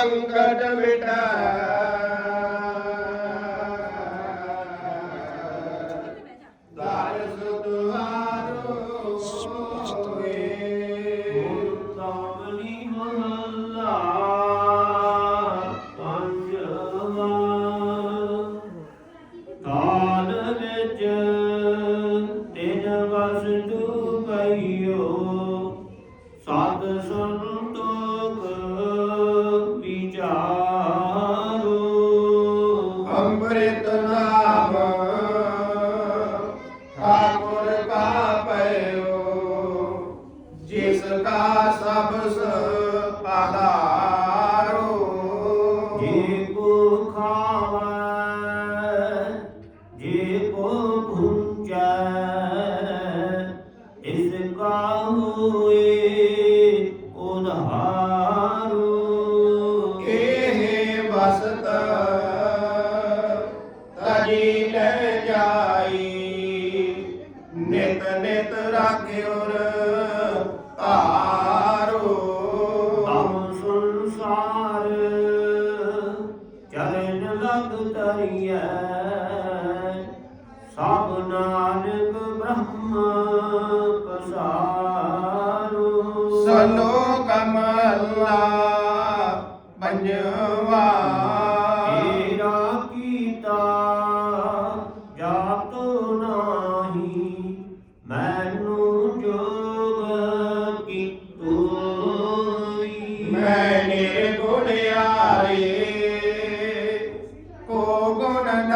ਸੰਕਟ ਮਿਟੈ। ਦਾਰਸ ਤੁਹਾਰੋ ਹੋਏ ਤਾਮਨੀ ਮਹੱਲਾ ਪੰਜਵਾ ਕਾਲ ਵਿੱਚ ਤਿਨ ਵਸਤੂ ਪਈਓ, ਸਤ ਸੰਤੋਖ ਅੰਮ੍ਰਿਤ ਨਾਮ ਠਾਕੁਰ ਕਾ ਪਇਓ ਜਿਸ ਕਾ ਸਭ ਆਧਾਰੋ ਜੇ ਕੋ ਖਾਵੈ ਜੇ ਕੋ ਭੁੰਜੈ ਇਸ ਕਾ ਹੋਏ ਉਧਾਰੋ ਨਿਤ ਨਿਤ ਰਾਖਿਓਰ ਧਾਰੋ। ਆਮ ਸੰਸਾਰ ਚਰਨ ਲਗ ਤਰੀਐ ਨਾਨਕ ਬ੍ਰਹਮ ਪਸਾਰੋ। ਸਨੋ ਕਮਲਾ ਪੰਜਵਾ। ਤੇਰਾ ਹੋਈ ਮੈਂ ਨਿਰਗੁਣ ਆਏ ਕੋ ਗੁਣ